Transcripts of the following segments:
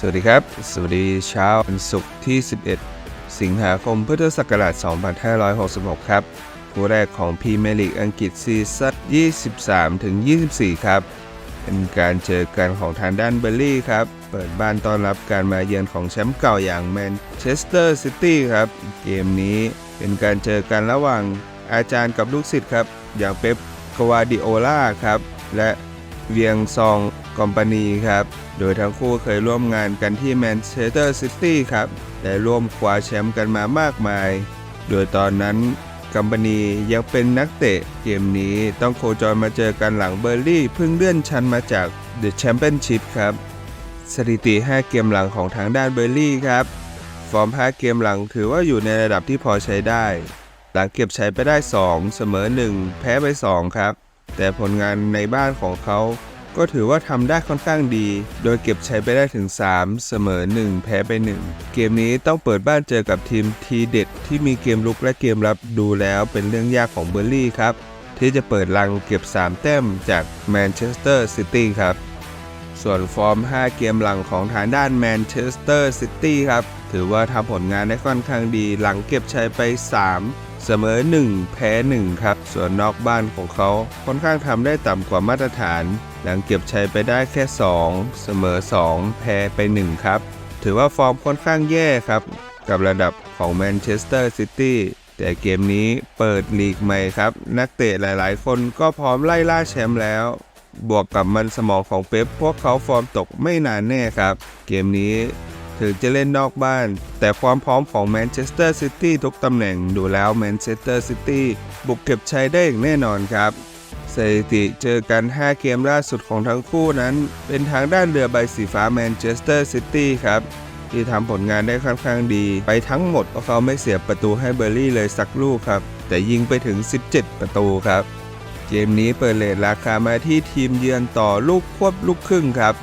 สวัสดีครับ สวัสดีเช้าวันศุกร์ที่ 11 สิงหาคมพุทธศักราช 2566 ครับคู่แรกของพรีเมียร์ลีกอังกฤษซีซั่น23ถึง24 ครับ เป็นการเจอกันของทางด้านเบอร์ลี่ครับ เปิดบ้านต้อนรับการมาเยือนของแชมป์เก่าอย่างแมนเชสเตอร์ซิตี้ครับ เกมนี้เป็นการเจอกันระหว่างอาจารย์กับลูกศิษย์ครับ อย่างเป๊ปกวาดิโอลาครับ และ เวียงซองกอมปานีครับ โดยทั้งคู่เคยร่วมงานกันที่แมนเชสเตอร์ซิตี้ครับและร่วมคว้าแชมป์กันมามากมาย โดยตอนนั้นกัมปานียังเป็นนักเตะเกมนี้ต้องโคจรมาเจอกันหลังเบอร์ลี่เพิ่งเลื่อนชั้นมาจากเดอะแชมเปี้ยนชิพครับ สถิติ 5 เกมหลังของทางด้านเบอร์ลี่ครับ ฟอร์ม 5 เกมหลังถือว่าอยู่ในระดับที่พอใช้ได้ หลังเก็บใชัยไปได้ 2 เสมอ 1 แพ้ไป 2 ครับ แต่ผลงานในบ้านของเขา ก็ถือว่าทำได้ค่อนข้างดี โดยเก็บชัยไปได้ถึง 3 เสมอ 1 แพ้ไป 1 เกมนี้ต้องเปิดบ้านเจอกับทีมทีเด็ดที่มีเกมลุกและเกมรับดูแล้วเป็นเรื่องยากของเบอร์ลี่ครับ ที่จะเปิดลังเก็บ 3 แต้มจากแมนเชสเตอร์ซิตี้ครับส่วนฟอร์ม 5 เกมหลังของทางด้านแมนเชสเตอร์ซิตี้ครับ ถือว่าทำผลงานได้ค่อนข้างดีหลังเก็บชัยไป 3 เสมอ 1 แพ้ 1 ครับ ส่วนนอกบ้านของเขาค่อนข้างทำได้ต่ำกว่ามาตรฐาน หลังเก็บชัยไปได้แค่ 2 เสมอ 2 แพ้ไป 1 ครับ ถือว่าฟอร์มค่อนข้างแย่ครับ กับระดับของแมนเชสเตอร์ซิตี้แต่เกมนี้เปิดลีกใหม่ครับ นักเตะหลายๆ คนก็พร้อมไล่ล่าแชมป์แล้ว บวกกับมันสมองของเป๊ปพวกเขาฟอร์มตกไม่นานแน่ครับ เกมนี้ ถึงจะเล่นนอกบ้าน แต่ความพร้อมของแมนเชสเตอร์ซิตี้ทุกตำแหน่งดูแล้วแมนเชสเตอร์ซิตี้บุกเก็บชัยได้อย่างแน่นอนครับสถิติเจอกัน 5 เกมล่าสุดของทั้งคู่นั้น เป็นทางด้านเรือใบสีฟ้าแมนเชสเตอร์ซิตี้ครับที่ทำผลงานได้ค่อนข้างดี ไปทั้งหมดเพราะเขาไม่เสียประตูให้เบอร์รี่เลยสักลูกครับ แต่ยิงไปถึง 17 ประตูครับ เกมนี้เปิดเลทราคามาที่ทีมเยือนต่อลูกควบลูกครึ่งครับ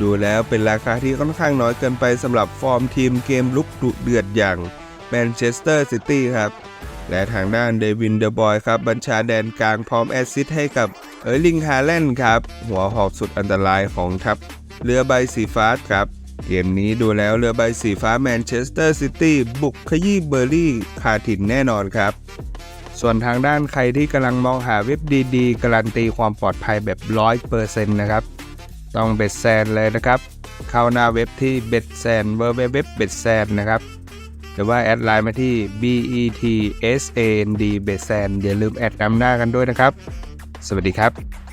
ดูแล้วเป็นราคาที่ค่อนข้างน้อยเกินไปสำหรับฟอร์มทีมเกมลุกดุเดือดอย่างแมนเชสเตอร์ซิตี้ครับ และทางด้านเดวินเดอะบอยครับ บัญชาแดนกลางพร้อมแอสซิสต์ให้กับเออร์ลิงฮาแลนด์ครับ หัวหอกสุดอันตรายของทัพเรือใบสีฟ้าครับเกมนี้ดูแล้วเรือใบสีฟ้าแมนเชสเตอร์ซิตี้บุกขยี้เบอร์รี่คาถิ่นแน่นอนครับ ส่วนทางด้านใครที่กำลังมองหาเว็บดีๆ การันตีความปลอดภัยแบบ 100%นะครับ ต้องเบ็ดแซนเลยนะครับ เข้าหน้าเว็บที่เบ็ดแซนเว็บเว็บเบ็ดแซนนะครับหรือว่าแอดไลน์มาที่ BETSAND เบ็ดแซนอย่าลืมแอดนำหน้ากันด้วยนะครับ สวัสดีครับ